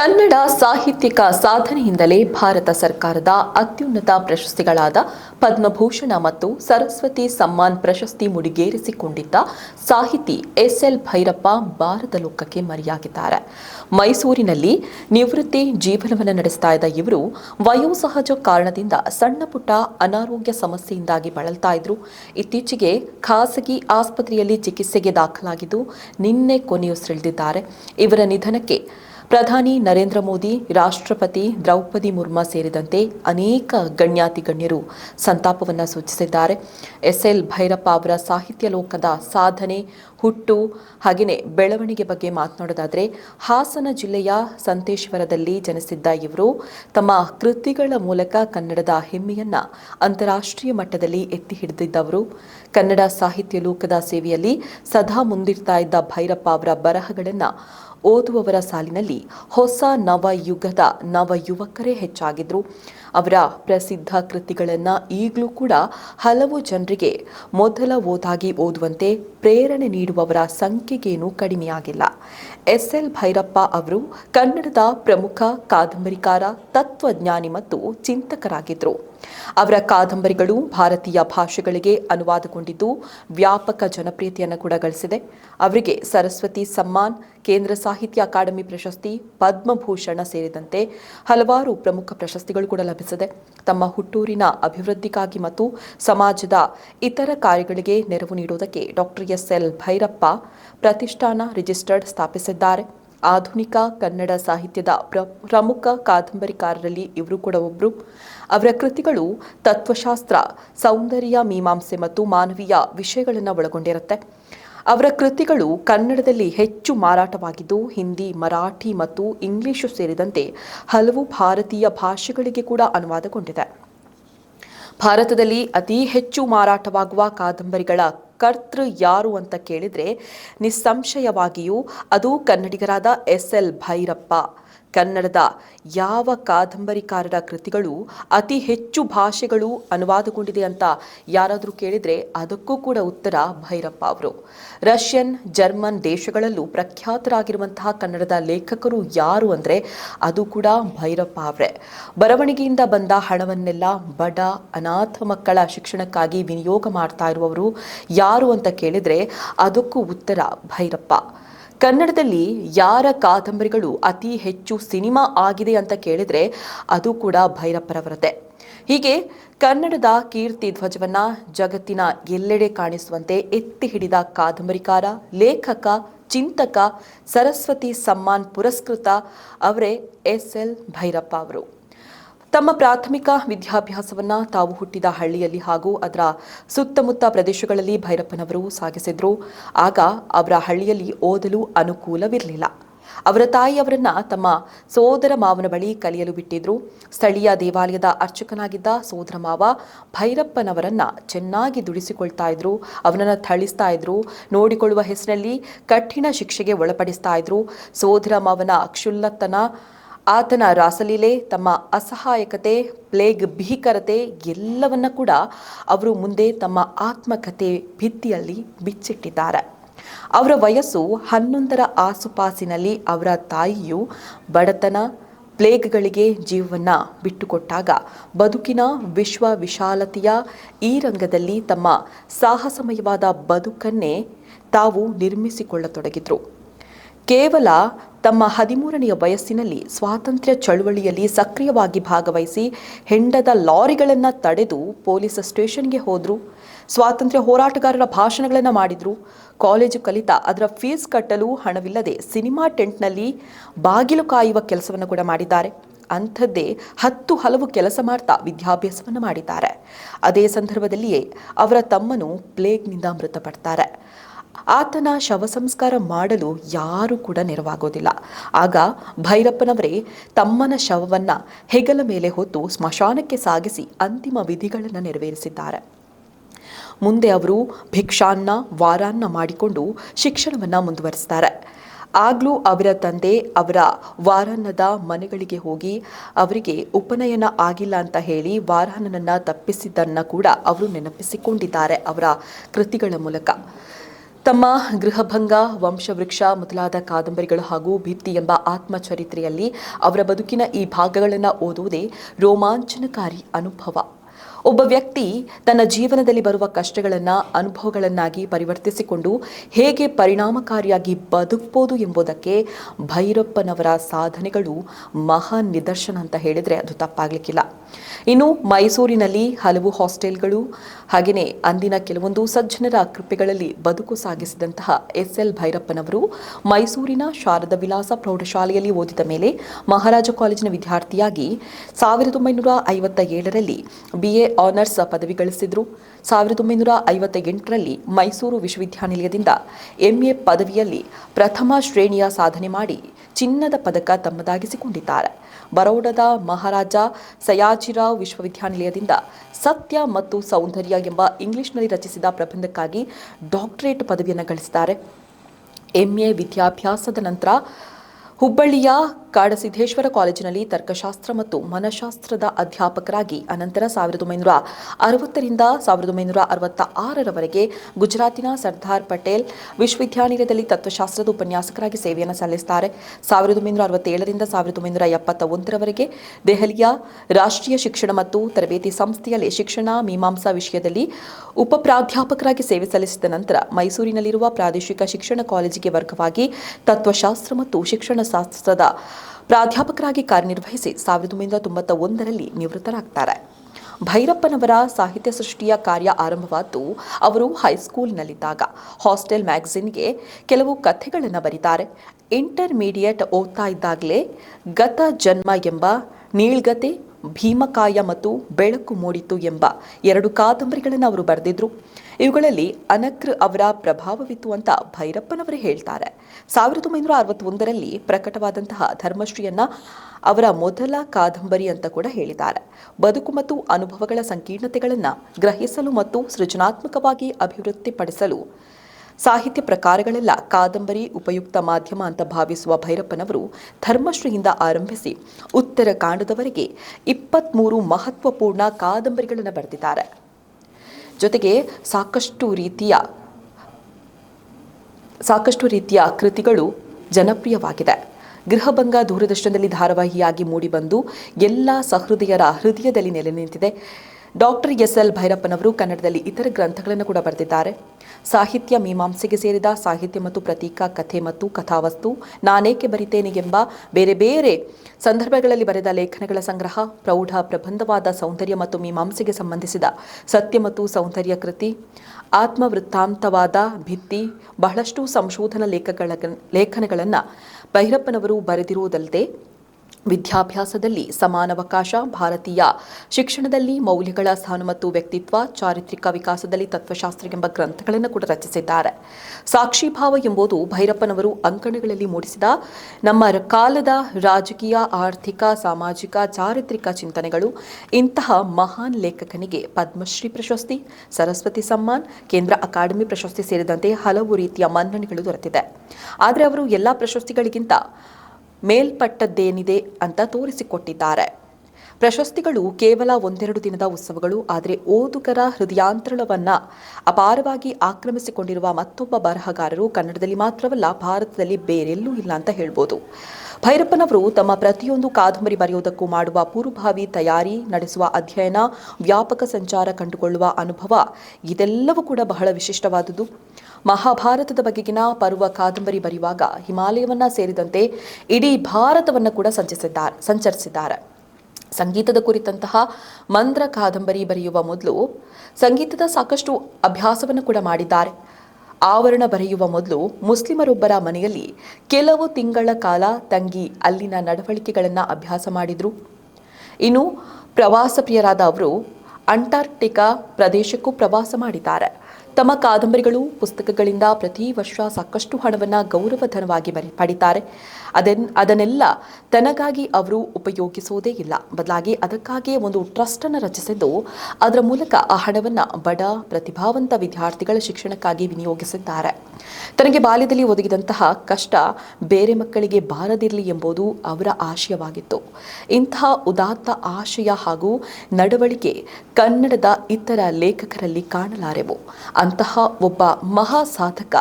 ಕನ್ನಡ ಸಾಹಿತ್ಯಿಕ ಸಾಧನೆಯಿಂದಲೇ ಭಾರತ ಸರ್ಕಾರದ ಅತ್ಯುನ್ನತ ಪ್ರಶಸ್ತಿಗಳಾದ ಪದ್ಮಭೂಷಣ ಮತ್ತು ಸರಸ್ವತಿ ಸಮ್ಮಾನ್ ಪ್ರಶಸ್ತಿ ಮುಡಿಗೇರಿಸಿಕೊಂಡಿದ್ದ ಸಾಹಿತಿ ಎಸ್ಎಲ್ ಭೈರಪ್ಪ ಭಾರತ ಲೋಕಕ್ಕೆ ಮರೆಯಾಗಿದ್ದಾರೆ. ಮೈಸೂರಿನಲ್ಲಿ ನಿವೃತ್ತಿ ಜೀವನವನ್ನು ನಡೆಸ್ತಾ ಇದ್ದ ಇವರು ವಯೋಸಹಜ ಕಾರಣದಿಂದ ಸಣ್ಣಪುಟ್ಟ ಅನಾರೋಗ್ಯ ಸಮಸ್ಯೆಯಿಂದಾಗಿ ಬಳಲ್ತಾ ಇದ್ರು. ಇತ್ತೀಚೆಗೆ ಖಾಸಗಿ ಆಸ್ಪತ್ರೆಯಲ್ಲಿ ಚಿಕಿತ್ಸೆಗೆ ದಾಖಲಾಗಿದ್ದು ನಿನ್ನೆ ಕೊನೆಯುಸಿರೆಳೆದಿದ್ದಾರೆ. ಇವರ ನಿಧನಕ್ಕೆ ಪ್ರಧಾನಿ ನರೇಂದ್ರ ಮೋದಿ, ರಾಷ್ಟ್ರಪತಿ ದ್ರೌಪದಿ ಮುರ್ಮು ಸೇರಿದಂತೆ ಅನೇಕ ಗಣ್ಯಾತಿ ಗಣ್ಯರು ಸಂತಾಪವನ್ನು ಸೂಚಿಸಿದ್ದಾರೆ. ಎಸ್ಎಲ್ ಭೈರಪ್ಪ ಅವರ ಸಾಹಿತ್ಯ ಲೋಕದ ಸಾಧನೆ ಹುಟ್ಟು ಹಾಗೆಯೇ ಬೆಳವಣಿಗೆ ಬಗ್ಗೆ ಮಾತನಾಡೋದಾದರೆ, ಹಾಸನ ಜಿಲ್ಲೆಯ ಸಂತೇಶ್ವರದಲ್ಲಿ ಜನಿಸಿದ್ದ ಇವರು ತಮ್ಮ ಕೃತಿಗಳ ಮೂಲಕ ಕನ್ನಡದ ಹೆಮ್ಮೆಯನ್ನು ಅಂತಾರಾಷ್ಟ್ರೀಯ ಮಟ್ಟದಲ್ಲಿ ಎತ್ತಿ ಹಿಡಿದಿದ್ದವರು. ಕನ್ನಡ ಸಾಹಿತ್ಯ ಲೋಕದ ಸೇವೆಯಲ್ಲಿ ಸದಾ ಮುಂದಿರ್ತಾ ಇದ್ದ ಭೈರಪ್ಪ ಅವರ ಬರಹಗಳನ್ನು ಓದುವವರ ಸಾಲಿನಲ್ಲಿ ಹೊಸ ನವಯುಗದ ನವಯುವಕರೇ ನವ ಯುವಕರೇ ಹೆಚ್ಚಾಗಿದ್ರು. ಅವರ ಪ್ರಸಿದ್ಧ ಕೃತಿಗಳನ್ನು ಈಗಲೂ ಕೂಡ ಹಲವು ಜನರಿಗೆ ಮೊದಲ ಓದಾಗಿ ಓದುವಂತೆ ಪ್ರೇರಣೆ ನೀಡುವವರ ಸಂಖ್ಯೆಗೇನೂ ಕಡಿಮೆಯಾಗಿಲ್ಲ. ಎಸ್ ಎಲ್ ಭೈರಪ್ಪ ಅವರು ಕನ್ನಡದ ಪ್ರಮುಖ ಕಾದಂಬರಿಕಾರ ತತ್ವಜ್ಞಾನಿ ಮತ್ತು ಚಿಂತಕರಾಗಿದ್ದರು. ಅವರ ಕಾದಂಬರಿಗಳು ಭಾರತೀಯ ಭಾಷೆಗಳಿಗೆ ಅನುವಾದಗೊಂಡಿದ್ದು ವ್ಯಾಪಕ ಜನಪ್ರಿಯತೆಯನ್ನು ಕೂಡ ಗಳಿಸಿದೆ. ಅವರಿಗೆ ಸರಸ್ವತಿ ಸಮ್ಮಾನ್, ಕೇಂದ್ರ ಸಾಹಿತ್ಯ ಅಕಾಡೆಮಿ ಪ್ರಶಸ್ತಿ, ಪದ್ಮಭೂಷಣ ಸೇರಿದಂತೆ ಹಲವಾರು ಪ್ರಮುಖ ಪ್ರಶಸ್ತಿಗಳು ಕೂಡ ಲಭಿಸಿದೆ. ತಮ್ಮ ಹುಟ್ಟೂರಿನ ಅಭಿವೃದ್ಧಿಗಾಗಿ ಮತ್ತು ಸಮಾಜದ ಇತರ ಕಾರ್ಯಗಳಿಗೆ ನೆರವು ನೀಡುವುದಕ್ಕೆ ಡಾಕ್ಟರ್ ಎಸ್ ಎಲ್ ಭೈರಪ್ಪ ಪ್ರತಿಷ್ಠಾನ ರಿಜಿಸ್ಟರ್ಡ್ ಸ್ಥಾಪಿಸಿದ್ದಾರೆ. ಆಧುನಿಕ ಕನ್ನಡ ಸಾಹಿತ್ಯದ ಪ್ರ, ಪ್ರಮುಖ ಕಾದಂಬರಿಕಾರರಲ್ಲಿ ಇವರು ಕೂಡ ಒಬ್ಬರು ಅವರ ಕೃತಿಗಳು ತತ್ವಶಾಸ್ತ್ರ, ಸೌಂದರ್ಯ, ಮೀಮಾಂಸೆ ಮತ್ತು ಮಾನವೀಯ ವಿಷಯಗಳನ್ನು ಒಳಗೊಂಡಿರುತ್ತೆ. ಅವರ ಕೃತಿಗಳು ಕನ್ನಡದಲ್ಲಿ ಹೆಚ್ಚು ಮಾರಾಟವಾಗಿದ್ದು ಹಿಂದಿ, ಮರಾಠಿ ಮತ್ತು ಇಂಗ್ಲಿಷು ಸೇರಿದಂತೆ ಹಲವು ಭಾರತೀಯ ಭಾಷೆಗಳಿಗೆ ಕೂಡ ಅನುವಾದಗೊಂಡಿದೆ. ಭಾರತದಲ್ಲಿ ಅತಿ ಹೆಚ್ಚು ಮಾರಾಟವಾಗುವ ಕಾದಂಬರಿಗಳ ಕರ್ತೃ ಯಾರು ಅಂತ ಕೇಳಿದರೆ ನಿಸ್ಸಂಶಯವಾಗಿಯೂ ಅದು ಕನ್ನಡಿಗರಾದ ಎಸ್ ಎಲ್ ಭೈರಪ್ಪ. ಕನ್ನಡದ ಯಾವ ಕಾದಂಬರಿಕಾರರ ಕೃತಿಗಳು ಅತಿ ಹೆಚ್ಚು ಭಾಷೆಗಳು ಅನುವಾದಗೊಂಡಿದೆ ಅಂತ ಯಾರಾದರೂ ಕೇಳಿದರೆ ಅದಕ್ಕೂ ಕೂಡ ಉತ್ತರ ಭೈರಪ್ಪ ಅವರು. ರಷ್ಯನ್, ಜರ್ಮನ್ ದೇಶಗಳಲ್ಲೂ ಪ್ರಖ್ಯಾತರಾಗಿರುವಂತಹ ಕನ್ನಡದ ಲೇಖಕರು ಯಾರು ಅಂದರೆ ಅದು ಕೂಡ ಭೈರಪ್ಪ ಅವರೇ. ಬರವಣಿಗೆಯಿಂದ ಬಂದ ಹಣವನ್ನೆಲ್ಲ ಬಡ, ಅನಾಥ ಮಕ್ಕಳ ಶಿಕ್ಷಣಕ್ಕಾಗಿ ವಿನಿಯೋಗ ಮಾಡ್ತಾ ಇರುವವರು ಯಾರು ಅಂತ ಕೇಳಿದರೆ ಅದಕ್ಕೂ ಉತ್ತರ ಭೈರಪ್ಪ. ಕನ್ನಡದಲ್ಲಿ ಯಾರ ಕಾದಂಬರಿಗಳು ಅತಿ ಹೆಚ್ಚು ಸಿನಿಮಾ ಆಗಿದೆ ಅಂತ ಕೇಳಿದರೆ ಅದು ಕೂಡ ಭೈರಪ್ಪರವರದೇ ಹೀಗೆ ಕನ್ನಡದ ಕೀರ್ತಿ ಧ್ವಜವನ್ನ ಜಗತ್ತಿನ ಎಲ್ಲೆಡೆ ಕಾಣಿಸುವಂತೆ ಎತ್ತಿ ಹಿಡಿದ ಕಾದಂಬರಿಕಾರ, ಲೇಖಕ, ಚಿಂತಕ, ಸರಸ್ವತಿ ಸಮ್ಮಾನ್ ಪುರಸ್ಕೃತ ಅವರೇ ಎಸ್ ಎಲ್ ಭೈರಪ್ಪ ಅವರು. ತಮ್ಮ ಪ್ರಾಥಮಿಕ ವಿದ್ಯಾಭ್ಯಾಸವನ್ನು ತಾವು ಹುಟ್ಟಿದ ಹಳ್ಳಿಯಲ್ಲಿ ಹಾಗೂ ಅದರ ಸುತ್ತಮುತ್ತ ಪ್ರದೇಶಗಳಲ್ಲಿ ಭೈರಪ್ಪನವರು ಸಾಗಿಸಿದ್ರು. ಆಗ ಅವರ ಹಳ್ಳಿಯಲ್ಲಿ ಓದಲು ಅನುಕೂಲವಿರಲಿಲ್ಲ. ಅವರ ತಾಯಿ ಅವರನ್ನ ತಮ್ಮ ಸೋದರ ಮಾವನ ಬಳಿ ಕಲಿಯಲು ಬಿಟ್ಟಿದ್ರು. ಸ್ಥಳೀಯ ದೇವಾಲಯದ ಅರ್ಚಕನಾಗಿದ್ದ ಸೋದರ ಮಾವ ಭೈರಪ್ಪನವರನ್ನ ಚೆನ್ನಾಗಿ ದುಡಿಸಿಕೊಳ್ತಾ ಇದ್ರು. ಅವನನ್ನು ಥಳಿಸ್ತಾ ಇದ್ರು. ನೋಡಿಕೊಳ್ಳುವ ಹೆಸರಿನಲ್ಲಿ ಕಠಿಣ ಶಿಕ್ಷೆಗೆ ಒಳಪಡಿಸ್ತಾ ಇದ್ರು. ಸೋದರ ಮಾವನ ಕ್ಷುಲ್ಲತನ ಆತನ ರಾಸಲೀಲೆ, ತಮ್ಮ ಅಸಹಾಯಕತೆ, ಪ್ಲೇಗ್ ಭೀಕರತೆ ಎಲ್ಲವನ್ನ ಕೂಡ ಅವರು ಮುಂದೆ ತಮ್ಮ ಆತ್ಮಕತೆ ಭಿತ್ತಿಯಲ್ಲಿ ಬಿಚ್ಚಿಟ್ಟಿದ್ದಾರೆ. ಅವರ ವಯಸ್ಸು ಹನ್ನೊಂದರ ಆಸುಪಾಸಿನಲ್ಲಿ ಅವರ ತಾಯಿಯು ಬಡತನ, ಪ್ಲೇಗ್ಗಳಿಗೆ ಜೀವವನ್ನು ಬಿಟ್ಟುಕೊಟ್ಟಾಗ ಬದುಕಿನ ವಿಶ್ವ ವಿಶಾಲತೆಯ ಈ ರಂಗದಲ್ಲಿ ತಮ್ಮ ಸಾಹಸಮಯವಾದ ಬದುಕನ್ನೇ ತಾವು ನಿರ್ಮಿಸಿಕೊಳ್ಳತೊಡಗಿದ್ರು. ಕೇವಲ ತಮ್ಮ ಹದಿಮೂರನೆಯ ವಯಸ್ಸಿನಲ್ಲಿ ಸ್ವಾತಂತ್ರ್ಯ ಚಳುವಳಿಯಲ್ಲಿ ಸಕ್ರಿಯವಾಗಿ ಭಾಗವಹಿಸಿ ಹೆಂಡದ ಲಾರಿಗಳನ್ನು ತಡೆದು ಪೊಲೀಸ್ ಸ್ಟೇಷನ್ಗೆ ಹೋದರು. ಸ್ವಾತಂತ್ರ್ಯ ಹೋರಾಟಗಾರರ ಭಾಷಣಗಳನ್ನು ಮಾಡಿದರು. ಕಾಲೇಜು ಕಲಿತ ಅದರ ಫೀಸ್ ಕಟ್ಟಲು ಹಣವಿಲ್ಲದೆ ಸಿನಿಮಾ ಟೆಂಟ್ನಲ್ಲಿ ಬಾಗಿಲು ಕಾಯುವ ಕೆಲಸವನ್ನು ಕೂಡ ಮಾಡಿದ್ದಾರೆ. ಅಂಥದ್ದೇ ಹತ್ತು ಹಲವು ಕೆಲಸ ಮಾಡ್ತಾ ವಿದ್ಯಾಭ್ಯಾಸವನ್ನು ಮಾಡಿದ್ದಾರೆ. ಅದೇ ಸಂದರ್ಭದಲ್ಲಿಯೇ ಅವರ ತಮ್ಮನು ಪ್ಲೇಗ್ನಿಂದ ಮೃತಪಡ್ತಾರೆ. ಆತನ ಶವ ಸಂಸ್ಕಾರ ಮಾಡಲು ಯಾರೂ ಕೂಡ ನೆರವಾಗೋದಿಲ್ಲ. ಆಗ ಭೈರಪ್ಪನವರೇ ತಮ್ಮನ ಶವವನ್ನ ಹೆಗಲ ಮೇಲೆ ಹೊತ್ತು ಸ್ಮಶಾನಕ್ಕೆ ಸಾಗಿಸಿ ಅಂತಿಮ ವಿಧಿಗಳನ್ನು ನೆರವೇರಿಸಿದ್ದಾರೆ. ಮುಂದೆ ಅವರು ಭಿಕ್ಷಾನ್ನ, ವಾರಾನ್ನ ಮಾಡಿಕೊಂಡು ಶಿಕ್ಷಣವನ್ನು ಮುಂದುವರಿಸ್ತಾರೆ. ಆಗಲೂ ಅವರ ತಂದೆ ಅವರ ವಾರಾನ್ನದ ಮನೆಗಳಿಗೆ ಹೋಗಿ ಅವರಿಗೆ ಉಪನಯನ ಆಗಿಲ್ಲ ಅಂತ ಹೇಳಿ ವಾರಾನ್ನನನ್ನು ತಪ್ಪಿಸಿದ್ದನ್ನು ಕೂಡ ಅವರು ನೆನಪಿಸಿಕೊಂಡಿದ್ದಾರೆ ಅವರ ಕೃತಿಗಳ ಮೂಲಕ. ತಮ್ಮ ಗೃಹಭಂಗ, ವಂಶವೃಕ್ಷ ಮೊದಲಾದ ಕಾದಂಬರಿಗಳು ಹಾಗೂ ಭಿತ್ತಿ ಎಂಬ ಆತ್ಮಚರಿತ್ರೆಯಲ್ಲಿ ಅವರ ಬದುಕಿನ ಈ ಭಾಗಗಳನ್ನು ಓದುವುದೇ ರೋಮಾಂಚನಕಾರಿ ಅನುಭವ. ಒಬ್ಬ ವ್ಯಕ್ತಿ ತನ್ನ ಜೀವನದಲ್ಲಿ ಬರುವ ಕಷ್ಟಗಳನ್ನು, ಅನುಭವಗಳನ್ನಾಗಿ ಪರಿವರ್ತಿಸಿಕೊಂಡು ಹೇಗೆ ಪರಿಣಾಮಕಾರಿಯಾಗಿ ಬದುಕ್ಬೋದು ಎಂಬುದಕ್ಕೆ ಭೈರಪ್ಪನವರ ಸಾಧನೆಗಳು ಮಹಾನ್ ನಿದರ್ಶನ ಅಂತ ಹೇಳಿದರೆ ಅದು ತಪ್ಪಾಗಲಿಕ್ಕಿಲ್ಲ. ಇನ್ನು ಮೈಸೂರಿನಲ್ಲಿ ಹಲವು ಹಾಸ್ಟೆಲ್ಗಳು ಹಾಗೆಯೇ ಅಂದಿನ ಕೆಲವೊಂದು ಸಜ್ಜನರ ಕೃಪೆಗಳಲ್ಲಿ ಬದುಕು ಸಾಗಿಸಿದಂತಹ ಎಸ್ ಎಲ್ ಭೈರಪ್ಪನವರು ಮೈಸೂರಿನ ಶಾರದ ವಿಲಾಸ ಪ್ರೌಢಶಾಲೆಯಲ್ಲಿ ಓದಿದ ಮೇಲೆ ಮಹಾರಾಜ ಕಾಲೇಜಿನ ವಿದ್ಯಾರ್ಥಿಯಾಗಿ ಸಾವಿರದ ಒಂಬೈನೂರ ಐವತ್ತ ಏಳರಲ್ಲಿ ಬಿ ಎ ಆನರ್ಸ್ ಪದವಿ ಗಳಿಸಿದ್ರು ಸಾವಿರದ ಒಂಬೈನೂರ ಐವತ್ತ ಎಂಟರಲ್ಲಿ ಮೈಸೂರು ವಿಶ್ವವಿದ್ಯಾನಿಲಯದಿಂದ ಎಂಎ ಪದವಿಯಲ್ಲಿ ಪ್ರಥಮ ಶ್ರೇಣಿಯ ಸಾಧನೆ ಮಾಡಿ ಚಿನ್ನದ ಪದಕ ತಮ್ಮದಾಗಿಸಿಕೊಂಡಿದ್ದಾರೆ. ಬರೋಡದ ಮಹಾರಾಜ ಸಯಾಜಿರಾವ್ ವಿಶ್ವವಿದ್ಯಾನಿಲಯದಿಂದ ಸತ್ಯ ಮತ್ತು ಸೌಂದರ್ಯ ಎಂಬ ಇಂಗ್ಲಿಷ್ನಲ್ಲಿ ರಚಿಸಿದ ಪ್ರಬಂಧಕ್ಕಾಗಿ ಡಾಕ್ಟರೇಟ್ ಪದವಿಯನ್ನು ಗಳಿಸಿದ್ದಾರೆ. ಎಂಎ ವಿದ್ಯಾಭ್ಯಾಸದ ನಂತರ ಹುಬ್ಬಳ್ಳಿಯ ಕಾಡಸಿದ್ದೇಶ್ವರ ಕಾಲೇಜಿನಲ್ಲಿ ತರ್ಕಶಾಸ್ತ್ರ ಮತ್ತು ಮನಶಾಸ್ತ್ರದ ಅಧ್ಯಾಪಕರಾಗಿ ಅನಂತರ ಸಾವಿರದ ಒಂಬೈನೂರ ಅರವತ್ತರಿಂದ ಸಾವಿರದ ಒಂಬೈನೂರ ಅರವತ್ತ ಆರರವರೆಗೆ ಗುಜರಾತಿನ ಸರ್ದಾರ್ ಪಟೇಲ್ ವಿಶ್ವವಿದ್ಯಾನಿಲಯದಲ್ಲಿ ತತ್ವಶಾಸ್ತ್ರದ ಉಪನ್ಯಾಸಕರಾಗಿ ಸೇವೆಯನ್ನು ಸಲ್ಲಿಸುತ್ತಾರೆ ಸಾವಿರದ ಒಂಬೈನೂರ ಅರವತ್ತೇಳರಿಂದ ಸಾವಿರದ ಒಂಬೈನೂರ ಎಪ್ಪತ್ತ ಒಂದರವರೆಗೆ ದೆಹಲಿಯ ರಾಷ್ಟ್ರೀಯ ಶಿಕ್ಷಣ ಮತ್ತು ತರಬೇತಿ ಸಂಸ್ಥೆಯಲ್ಲಿ ಶಿಕ್ಷಣ ಮೀಮಾಂಸಾ ವಿಷಯದಲ್ಲಿ ಉಪ ಪ್ರಾಧ್ಯಾಪಕರಾಗಿ ಸೇವೆ ಸಲ್ಲಿಸಿದ ನಂತರ ಮೈಸೂರಿನಲ್ಲಿರುವ ಪ್ರಾದೇಶಿಕ ಶಿಕ್ಷಣ ಕಾಲೇಜಿಗೆ ವರ್ಗವಾಗಿ ತತ್ವಶಾಸ್ತ್ರ ಮತ್ತು ಶಿಕ್ಷಣ ಶಾಸ್ತ್ರದ ಪ್ರಾಧ್ಯಾಪಕರಾಗಿ ಕಾರ್ಯನಿರ್ವಹಿಸಿ ಸಾವಿರದ ಒಂಬೈನೂರ ತೊಂಬತ್ತ ಒಂದರಲ್ಲಿ ನಿವೃತ್ತರಾಗ್ತಾರೆ. ಭೈರಪ್ಪನವರ ಸಾಹಿತ್ಯ ಸೃಷ್ಟಿಯ ಕಾರ್ಯ ಆರಂಭವಾದ್ದು ಅವರು ಹೈಸ್ಕೂಲ್ನಲ್ಲಿದ್ದಾಗ. ಹಾಸ್ಟೆಲ್ ಮ್ಯಾಗಝಿನ್ಗೆ ಕೆಲವು ಕಥೆಗಳನ್ನು ಬರೀತಾರೆ. ಇಂಟರ್ಮೀಡಿಯೇಟ್ ಓದ್ತಾ ಇದ್ದಾಗಲೇ ಗತ ಜನ್ಮ ಎಂಬ, ನೀಳ್ಗತೆ, ಭೀಮಕಾಯ ಮತ್ತು ಬೆಳಕು ಮೂಡಿತು ಎಂಬ ಎರಡು ಕಾದಂಬರಿಗಳನ್ನು ಅವರು ಬರೆದಿದ್ರು. ಇವುಗಳಲ್ಲಿ ಅನಕ್ರ ಅವರ ಪ್ರಭಾವವಿತ್ತು ಅಂತ ಭೈರಪ್ಪನವರು ಹೇಳ್ತಾರೆ. ಸಾವಿರದ ಒಂಬೈನೂರ ಅರವತ್ತೊಂದರಲ್ಲಿ ಪ್ರಕಟವಾದಂತಹ ಧರ್ಮಶ್ರೀಯನ್ನ ಅವರ ಮೊದಲ ಕಾದಂಬರಿ ಅಂತ ಕೂಡ ಹೇಳಿದ್ದಾರೆ. ಬದುಕು ಮತ್ತು ಅನುಭವಗಳ ಸಂಕೀರ್ಣತೆಗಳನ್ನು ಗ್ರಹಿಸಲು ಮತ್ತು ಸೃಜನಾತ್ಮಕವಾಗಿ ಅಭಿವೃದ್ಧಿಪಡಿಸಲು ಸಾಹಿತ್ಯ ಪ್ರಕಾರಗಳೆಲ್ಲ ಕಾದಂಬರಿ ಉಪಯುಕ್ತ ಮಾಧ್ಯಮ ಅಂತ ಭಾವಿಸುವ ಭೈರಪ್ಪನವರು ಧರ್ಮಶ್ರೀಯಿಂದ ಆರಂಭಿಸಿ ಉತ್ತರ ಕಾಂಡದವರೆಗೆ ಇಪ್ಪತ್ತ್ಮೂರು ಮಹತ್ವಪೂರ್ಣ ಕಾದಂಬರಿಗಳನ್ನು ಬರೆದಿದ್ದಾರೆ. ಜೊತೆಗೆ ಸಾಕಷ್ಟು ರೀತಿಯ ಸಾಕಷ್ಟು ರೀತಿಯ ಕೃತಿಗಳು ಜನಪ್ರಿಯವಾಗಿದೆ. ಗೃಹಭಂಗ ದೂರದರ್ಶನದಲ್ಲಿ ಧಾರಾವಾಹಿಯಾಗಿ ಮೂಡಿಬಂದು ಎಲ್ಲ ಸಹೃದಯರ ಹೃದಯದಲ್ಲಿ ನೆಲೆ ನಿಂತಿದೆ. ಡಾಕ್ಟರ್ ಎಸ್ ಎಲ್ ಭೈರಪ್ಪನವರು ಕನ್ನಡದಲ್ಲಿ ಇತರ ಗ್ರಂಥಗಳನ್ನು ಕೂಡ ಬರೆದಿದ್ದಾರೆ. ಸಾಹಿತ್ಯ ಮೀಮಾಂಸೆಗೆ ಸೇರಿದ ಸಾಹಿತ್ಯ ಮತ್ತು ಪ್ರತೀಕ, ಕಥೆ ಮತ್ತು ಕಥಾವಸ್ತು, ನಾನೇಕೆ ಬರಿತೇನೆ ಎಂಬ ಬೇರೆ ಬೇರೆ ಸಂದರ್ಭಗಳಲ್ಲಿ ಬರೆದ ಲೇಖನಗಳ ಸಂಗ್ರಹ, ಪ್ರೌಢ, ಪ್ರಬಂಧವಾದ ಸೌಂದರ್ಯ ಮತ್ತು ಮೀಮಾಂಸೆಗೆ ಸಂಬಂಧಿಸಿದ ಸತ್ಯ ಮತ್ತು ಸೌಂದರ್ಯ ಕೃತಿ, ಆತ್ಮವೃತ್ತಾಂತವಾದ ಭಿತ್ತಿ, ಬಹಳಷ್ಟು ಸಂಶೋಧನಾ ಲೇಖಗಳ, ಲೇಖನಗಳನ್ನು ಭೈರಪ್ಪನವರು ಬರೆದಿರುವುದಲ್ಲದೆ ವಿದ್ಯಾಭ್ಯಾಸದಲ್ಲಿ ಸಮಾನವಕಾಶ ಭಾರತೀಯ ಶಿಕ್ಷಣದಲ್ಲಿ ಮೌಲ್ಯಗಳ ಸ್ಥಾನ ಮತ್ತು ವ್ಯಕ್ತಿತ್ವ, ಚಾರಿತ್ರಿಕ ವಿಕಾಸದಲ್ಲಿ ತತ್ವಶಾಸ್ತ್ರ ಎಂಬ ಗ್ರಂಥಗಳನ್ನು ಕೂಡ ರಚಿಸಿದ್ದಾರೆ. ಸಾಕ್ಷಿಭಾವ ಎಂಬುದು ಭೈರಪ್ಪನವರು ಅಂಕಣಗಳಲ್ಲಿ ಮೂಡಿಸಿದ ನಮ್ಮ ಕಾಲದ ರಾಜಕೀಯ, ಆರ್ಥಿಕ, ಸಾಮಾಜಿಕ, ಚಾರಿತ್ರಿಕ ಚಿಂತನೆಗಳು. ಇಂತಹ ಮಹಾನ್ ಲೇಖಕನಿಗೆ ಪದ್ಮಶ್ರೀ ಪ್ರಶಸ್ತಿ, ಸರಸ್ವತಿ ಸಮ್ಮಾನ್, ಕೇಂದ್ರ ಅಕಾಡೆಮಿ ಪ್ರಶಸ್ತಿ ಸೇರಿದಂತೆ ಹಲವು ರೀತಿಯ ಮನ್ನಣೆಗಳು ದೊರೆತಿದೆ. ಆದರೆ ಅವರು ಎಲ್ಲ ಪ್ರಶಸ್ತಿಗಳಿಗಿಂತ ಮೇಲ್ಪಟ್ಟದ್ದೇನಿದೆ ಅಂತ ತೋರಿಸಿಕೊಟ್ಟಿದ್ದಾರೆ. ಪ್ರಶಸ್ತಿಗಳು ಕೇವಲ ಒಂದೆರಡು ದಿನದ ಉತ್ಸವಗಳು, ಆದರೆ ಓದುಗರ ಹೃದಯಾಂತರಳವನ್ನು ಅಪಾರವಾಗಿ ಆಕ್ರಮಿಸಿಕೊಂಡಿರುವ ಮತ್ತೊಬ್ಬ ಬರಹಗಾರರು ಕನ್ನಡದಲ್ಲಿ ಮಾತ್ರವಲ್ಲ, ಭಾರತದಲ್ಲಿ ಬೇರೆಲ್ಲೂ ಇಲ್ಲ ಅಂತ ಹೇಳ್ಬೋದು. ಭೈರಪ್ಪನವರು ತಮ್ಮ ಪ್ರತಿಯೊಂದು ಕಾದಂಬರಿ ಬರೆಯುವುದಕ್ಕೂ ಮಾಡುವ ಪೂರ್ವಭಾವಿ ತಯಾರಿ, ನಡೆಸುವ ಅಧ್ಯಯನ, ವ್ಯಾಪಕ ಸಂಚಾರ ಕಂಡುಕೊಳ್ಳುವ ಅನುಭವ, ಇದೆಲ್ಲವೂ ಕೂಡ ಬಹಳ ವಿಶಿಷ್ಟವಾದುದು. ಮಹಾಭಾರತದ ಬಗೆಗಿನ ಪರ್ವ ಕಾದಂಬರಿ ಬರೆಯುವಾಗ ಹಿಮಾಲಯವನ್ನ ಸೇರಿದಂತೆ ಇಡೀ ಭಾರತವನ್ನು ಕೂಡ ಸಂಚರಿಸಿದ್ದಾರೆ ಸಂಚರಿಸಿದ್ದಾರೆ. ಸಂಗೀತದ ಕುರಿತಂತಹ ಮಂದ್ರ ಕಾದಂಬರಿ ಬರೆಯುವ ಮೊದಲು ಸಂಗೀತದ ಸಾಕಷ್ಟು ಅಭ್ಯಾಸವನ್ನು ಕೂಡ ಮಾಡಿದ್ದಾರೆ. ಆವರಣ ಬರೆಯುವ ಮೊದಲು ಮುಸ್ಲಿಮರೊಬ್ಬರ ಮನೆಯಲ್ಲಿ ಕೆಲವು ತಿಂಗಳ ಕಾಲ ತಂಗಿ ಅಲ್ಲಿನ ನಡವಳಿಕೆಗಳನ್ನು ಅಭ್ಯಾಸ ಮಾಡಿದರು. ಇನ್ನು ಪ್ರವಾಸ ಪ್ರಿಯರಾದ ಅವರು ಅಂಟಾರ್ಕ್ಟಿಕಾ ಪ್ರದೇಶಕ್ಕೂ ಪ್ರವಾಸ ಮಾಡಿದ್ದಾರೆ. ತಮ್ಮ ಕಾದಂಬರಿಗಳು ಪುಸ್ತಕಗಳಿಂದ ಪ್ರತಿ ವರ್ಷ ಸಾಕಷ್ಟು ಹಣವನ್ನು ಗೌರವಧನವಾಗಿ ಪಡಿತಾರೆ. ಅದನ್ ಅದನ್ನೆಲ್ಲ ತನಗಾಗಿ ಅವರು ಉಪಯೋಗಿಸುವುದೇ ಇಲ್ಲ. ಬದಲಾಗಿ ಅದಕ್ಕಾಗಿಯೇ ಒಂದು ಟ್ರಸ್ಟನ್ನು ರಚಿಸಿದ್ದು ಅದರ ಮೂಲಕ ಆ ಹಣವನ್ನು ಬಡ, ಪ್ರತಿಭಾವಂತ ವಿದ್ಯಾರ್ಥಿಗಳ ಶಿಕ್ಷಣಕ್ಕಾಗಿ ವಿನಿಯೋಗಿಸಿದ್ದಾರೆ. ತನಗೆ ಬಾಲ್ಯದಲ್ಲಿ ಒದಗಿದಂತಹ ಕಷ್ಟ ಬೇರೆ ಮಕ್ಕಳಿಗೆ ಬಾರದಿರಲಿ ಎಂಬುದು ಅವರ ಆಶಯವಾಗಿತ್ತು. ಇಂತಹ ಉದಾತ್ತ ಆಶಯ ಹಾಗೂ ನಡವಳಿಕೆ ಕನ್ನಡದ ಇತರ ಲೇಖಕರಲ್ಲಿ ಕಾಣಲಾರೆವು. ಅಂತಹ ಒಬ್ಬ ಮಹಾ ಸಾಧಕ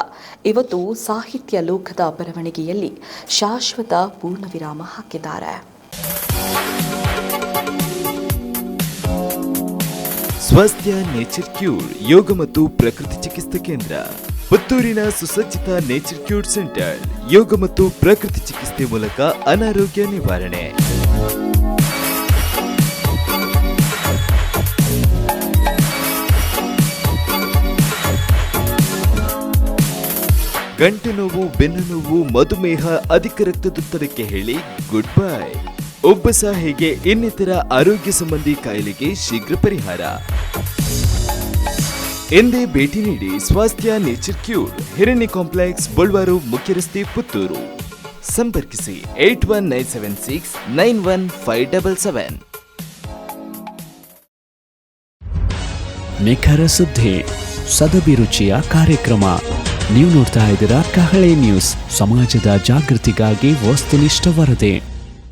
ಇವತ್ತು ಸಾಹಿತ್ಯ ಲೋಕದ ಬರವಣಿಗೆಯಲ್ಲಿ ಶಾಶ್ವತ ಪೂರ್ಣವಿರಾಮ ಹಾಕಿದ್ದಾರೆ. ಸ್ವಾಸ್ಥ್ಯ ನೇಚರ್ ಕ್ಯೂರ್ ಯೋಗ ಮತ್ತು ಪ್ರಕೃತಿ ಚಿಕಿತ್ಸಾ ಕೇಂದ್ರ. ಪುತ್ತೂರಿನ ಸುಸಜ್ಜಿತ ನೇಚರ್ ಕ್ಯೂರ್ ಸೆಂಟರ್, ಯೋಗ ಮತ್ತು ಪ್ರಕೃತಿ ಚಿಕಿತ್ಸೆ ಮೂಲಕ ಅನಾರೋಗ್ಯ ನಿವಾರಣೆ. ಗಂಟು ನೋವು, ಬೆನ್ನು ನೋವು, ಮಧುಮೇಹ, ಅಧಿಕ ರಕ್ತದೊತ್ತಡಕ್ಕೆ ಹೇಳಿ ಗುಡ್ ಬೈ. ಒಬ್ಬ ಹೇಗೆ ಇನ್ನಿತರ ಆರೋಗ್ಯ ಸಂಬಂಧಿ ಕಾಯಿಲೆಗೆ ಶೀಘ್ರ ಪರಿಹಾರ. ಎಂದೇ ಭೇಟಿ ನೀಡಿ Swasthya nature cure. Hiranya complex Bolwar ಮುಖ್ಯ ರಸ್ತೆ ಪುತ್ತೂರು. ಸಂಪರ್ಕಿಸಿ eight one nine seven six nine one five double seven. ನಿಖರ ಸುದ್ದಿ ಸದಭಿರುಚಿಯ ಕಾರ್ಯಕ್ರಮ. ನೀವು ನೋಡ್ತಾ ಇದ್ದೀರಾ ಕಹಳೆ ನ್ಯೂಸ್. ಸಮಾಜದ ಜಾಗೃತಿಗಾಗಿ ವಸ್ತುನಿಷ್ಠ ವರದಿ.